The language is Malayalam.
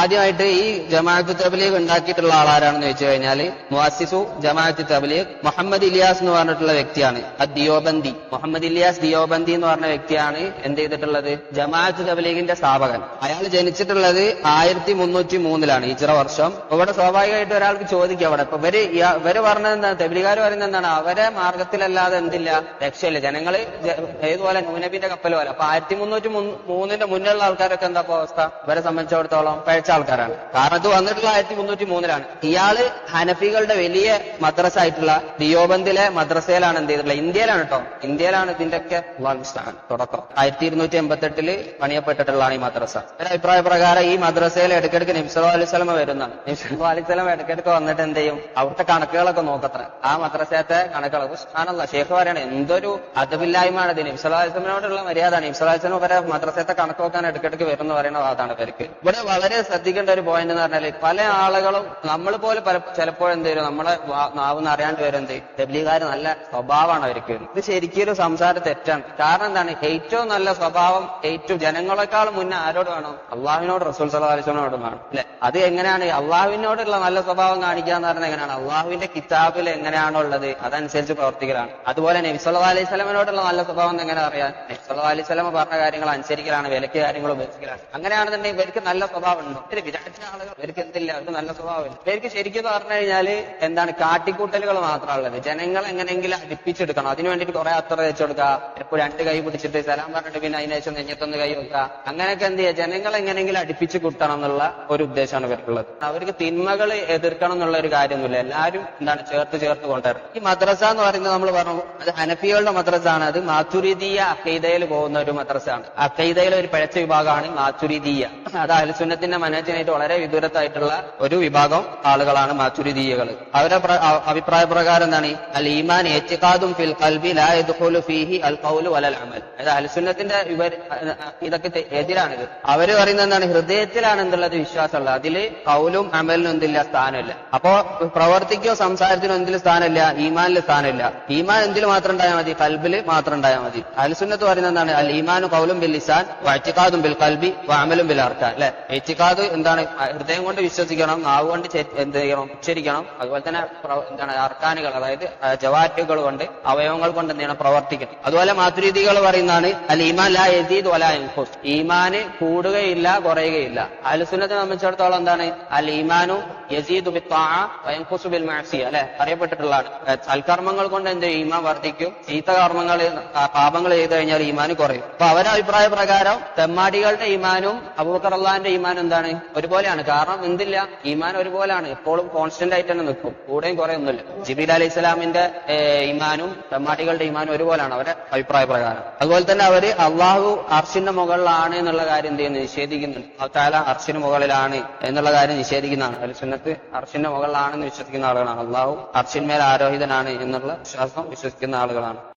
ആദ്യമായിട്ട് ഈ ജമാഅത്ത് തബ്ലീഗ് ഉണ്ടാക്കിയിട്ടുള്ള ആളാരാണെന്ന് വെച്ചു കഴിഞ്ഞാൽ മുഅസ്സിസു ജമാഅത്ത് തബ്ലീഗ് മുഹമ്മദ് ഇലിയാസ് എന്ന് പറഞ്ഞിട്ടുള്ള വ്യക്തിയാണ്. അത് ദിയോബന്തി മുഹമ്മദ് ഇലിയാസ് ദിയോബന്തി എന്ന് പറഞ്ഞ വ്യക്തിയാണ് എന്ത് ചെയ്തിട്ടുള്ളത്? ജമാഅത്ത് തബ്ലീഗിന്റെ സ്ഥാപകൻ. അയാൾ ജനിച്ചിട്ടുള്ളത് ആയിരത്തി മുന്നൂറ്റി മൂന്നിലാണ് ഇച്ചിറ വർഷം ഇവിടെ സ്വാഭാവികമായിട്ട് ഒരാൾക്ക് ചോദിക്കുക അവിടെ. ഇപ്പൊ ഇവർ ഇവർ പറഞ്ഞത് എന്താണ്? തെബിലികാർ പറയുന്നത് എന്താണ്? അവരെ മാർഗത്തിലല്ലാതെ എന്തില്ല? രക്ഷയില്ല. ജനങ്ങൾ ഏതുപോലെ നൂനബിന്റെ കപ്പൽ പോലെ. അപ്പൊ ആയിരത്തി മുന്നൂറ്റി മൂന്നിന്റെ മുന്നിലുള്ള ആൾക്കാരൊക്കെ എന്താ അവസ്ഥ? ഇവരെ സംബന്ധിച്ചിടത്തോളം പഴച്ച ആൾക്കാരാണ്. കാരണം ഇത് വന്നിട്ടുള്ള ആയിരത്തി മുന്നൂറ്റി മൂന്നിലാണ് ഇയാൾ ഹനഫികളുടെ വലിയ മദ്രസ ആയിട്ടുള്ള ദിയോബന്ദിലെ മദ്രസയിലാണ് എന്ത് ചെയ്തിട്ടുള്ളത്? ഇന്ത്യയിലാണ് കേട്ടോ ഇന്ത്യയിലാണ് ഇതിന്റെയൊക്കെ സ്ഥാനം തുടക്കം. ആയിരത്തി ഇരുന്നൂറ്റി എൺപത്തി എട്ടിൽ പണിയപ്പെട്ടിട്ടുള്ളതാണ് ഈ മദ്രസ. എന്റെ അഭിപ്രായ പ്രകാരം ഈ മദ്രസയിൽ ഇടയ്ക്കിടയ്ക്ക് നിംസലോ അലിസ്ലമ വരുന്നതാണ്. നിംസലോ അലിസ്ലം ഇടയ്ക്കിടയ്ക്ക് വന്നിട്ട് എന്ത് ചെയ്യും? അവിടുത്തെ കണക്കുകളൊക്കെ നോക്കത്ര. ആ മദ്രസത്തെ കണക്കുകൾ ആണല്ല ഷേഖ് പറയണേ എന്തൊരു അതവില്ലായ്മയാണ് ഇത്. നിംസലോ അലിസ്ലമിനോടുള്ള മര്യാദ നിംസലോ അലിസ്ലം വരെ മദ്രസത്തെ കണക്ക് നോക്കാൻ ഇടയ്ക്കിടയ്ക്ക് വരുന്ന പറയുന്ന വാദമാണ് ഇവർക്ക്. ഇവിടെ വളരെ ശ്രദ്ധിക്കേണ്ട ഒരു പോയിന്റ് എന്ന് പറഞ്ഞാൽ പല ആളുകളും നമ്മൾ പോലെ പല ചെയ്യും? നമ്മളെ നാവുന്ന അറിയാണ്ട് വരും എന്ത് തെബ്ലീഗുകാർ നല്ല സ്വഭാവമാണ് അവർക്ക്. ഇത് ശരിക്കും ഒരു സംസാര തെറ്റാണ്. കാരണം എന്താണ്? ഏറ്റവും നല്ല സ്വഭാവം ഏറ്റവും ജനങ്ങളെക്കാൾ മുന്നേ ആരോട് വേണം? അള്ളാഹുവിനോട് റസൂൽ വസല്ലമയോട് വേണം. അല്ലെ? അത് എങ്ങനെയാണ്? അള്ളാഹുവിനോടുള്ള നല്ല സ്വഭാവം കാണിക്കുക എന്ന് പറഞ്ഞാൽ എങ്ങനെയാണ്? അള്ളാഹുവിന്റെ കിതാബിൽ എങ്ങനെയാണോ ഉള്ളത് അതനുസരിച്ച് പ്രവർത്തിക്കലാണ്. അതുപോലെ നബി സല്ലല്ലാഹു അലൈഹി സ്വലമിനോടുള്ള നല്ല സ്വഭാവം എങ്ങനെ അറിയാം? നബി സല്ലല്ലാഹു അലൈഹി സ്വലമ പറഞ്ഞ കാര്യങ്ങൾ അനുസരിക്കലാണ് വിലക്ക് കാര്യങ്ങൾ ഉപേക്ഷിക്കലാണ് അങ്ങനെയാണെന്നുണ്ടെങ്കിൽ ഇവർക്ക് നല്ല സ്വഭാവം ഉണ്ടോ ഇവർ വിചാരിച്ച ആളുകൾ. ഇവർക്ക് എന്തില്ല അവർക്ക് നല്ല സ്വഭാവമില്ല. ഇവർക്ക് ശരിക്കും പറഞ്ഞു കഴിഞ്ഞാൽ എന്താണ് കാട്ടിക്കൂട്ടലുകൾ മാത്രമുള്ളത് ജനങ്ങൾ എങ്ങനെയെങ്കിലും അടുപ്പിച്ചെടുക്കണം. അതിനു വേണ്ടിയിട്ട് കുറെ അത്ര വെച്ചു ഇപ്പൊ രണ്ട് കൈ പിടിച്ചിട്ട് സലാം പറഞ്ഞിട്ട് പിന്നെ അതിന് ശേഷം നെഞ്ഞത്തൊന്ന് കൈ വെക്കുക. അങ്ങനെയൊക്കെ എന്ത് ചെയ്യുക? ജനങ്ങൾ എങ്ങനെയെങ്കിലും അടുപ്പിച്ച് കൂട്ടണം എന്നുള്ള ഒരു ഉദ്ദേശമാണ് ഇവർക്കുള്ളത്. അവർക്ക് തിന്മകൾ എതിർക്കണം എന്നുള്ള ഒരു കാര്യമൊന്നുമില്ല. എല്ലാവരും എന്താണ് ചേർത്ത് ചേർത്ത് കൊണ്ടുവരണം. ഈ മദ്രസ എന്ന് പറയുന്നത് നമ്മൾ പറഞ്ഞു അത് ഹനഫികളുടെ മദ്രസ ആണ് അത് മാത്തുരീദീയ അക്കൈദയിൽ പോകുന്ന ഒരു മദ്രസ ആണ് ഒരു പിഴച്ച വിഭാഗമാണ് മാത്തുരീദീയ. അത് അഹൽസുന്നത്തിന്റെ മനസ്സിനായിട്ട് വളരെ വിദൂരത്തായിട്ടുള്ള ഒരു വിഭാഗം ആളുകളാണ് മാത്തുരീദീയകൾ അവരുടെ അഭിപ്രായ പ്രകാരം എന്താണ്? അൽ ഈമാൻ എത്തിക്കാതും ഫിൽ കൽബി ഫീഹി അൽ കൗലു വലൽ അമൽ. അതായത് അൽസുന്നത്തിന്റെ ഇതൊക്കെ എതിരാണിത് അവർ പറയുന്നത് എന്താണ്? ഹൃദയത്തിലാണ് എന്തുള്ളത് വിശ്വാസമുള്ളത്. അതിൽ കൗലും അമലിനും എന്തില്ല? സ്ഥാനമില്ല. അപ്പോ പ്രവർത്തിക്കോ സംസാരത്തിനോ എന്തിൽ സ്ഥാനമില്ല? ഈമാനിൽ സ്ഥാനമില്ല. ഈമാൻ എന്തിൽ മാത്രം ഉണ്ടായാൽ മതി? കൽബിൽ മാത്രം ഉണ്ടായാൽ മതി. അൽസുന്നത്ത് പറയുന്നത് എന്താണ്? അൽ ഈമാനു കൗലും ബിൽ ലിസാൻ വാറ്റിക്കാതും ബിൽ കൽബി വഅമലും ബിൽ അർക്കാൻ അല്ലെ? എത്തിക്കാത് എന്താണ് ഹൃദയം കൊണ്ട് വിശ്വസിക്കണം നാവ് കൊണ്ട് എന്ത് ചെയ്യണം ഉച്ചരിക്കണം അതുപോലെ തന്നെ എന്താണ് അർക്കാനുകൾ അതായത് ജവാറ്റുകൾ കൊണ്ട് അവയവങ്ങൾ കൊണ്ട് എന്ത് ചെയ്യണം പ്രവർത്തിക്കണം. അതുപോലെ മാതൃരീതികൾ പറയുന്നതാണ് അൽ ഈമാൻ ലാ യസീദ് വലാ ഈമാന് കൂടുകയില്ല കുറയുകയില്ല. അലുസുന്നത്തെ സംബന്ധിച്ചിടത്തോളം എന്താണ് അൽ ഈമാനു യസീദു ബിൽ മഅസിയ അല്ലെ? അറിയപ്പെട്ടിട്ടുള്ളതാണ്. സൽക്കർമ്മങ്ങൾ കൊണ്ട് എന്ത് ഈമ ഈമാൻ വർദ്ധിക്കും. ചീത്ത കർമ്മങ്ങൾ പാപങ്ങൾ ചെയ്തു കഴിഞ്ഞാൽ ഈമാന് കുറയും. അപ്പൊ അവരുടെ അഭിപ്രായ പ്രകാരം തെമ്മാടികളുടെ ഈമാനും അബൂബക്കർ അള്ളാഹിന്റെ ഈമാനും എന്താണ്? ഒരുപോലെയാണ്. കാരണം എന്തില്ല? ഈമാൻ ഒരുപോലെയാണ് എപ്പോഴും കോൺസ്റ്റന്റ് ആയിട്ട് തന്നെ നിൽക്കും. കൂടെയും കുറെ ഒന്നുമില്ല. ജിബീൽ അലൈഹി ഇസ്ലാമിന്റെ ഈമാനും തെമ്മാടികളുടെ ഈമാനും ഒരുപോലെയാണ് അവരെ അഭിപ്രായ പ്രകാരം. അതുപോലെ തന്നെ അവർ അള്ളാഹു അർഷിന്റെ മുകളിലാണ് എന്നുള്ള കാര്യം എന്ത് ചെയ്യുന്നു? നിഷേധിക്കുന്നുണ്ട്. താല അർഷിന് മുകളിലാണ് എന്നുള്ള കാര്യം നിഷേധിക്കുന്നതാണ്. അതിൽ സുന്നത്ത് അർഷിന്റെ മുകളിലാണെന്ന് വിശ്വസിക്കുന്ന ആളുകളാണ്. അള്ളാഹു അർഷിന്മേൽ ആരോഹിതനാണ് എന്നുള്ള വിശ്വാസം വിശ്വസിക്കുന്ന ആളുകളാണ്.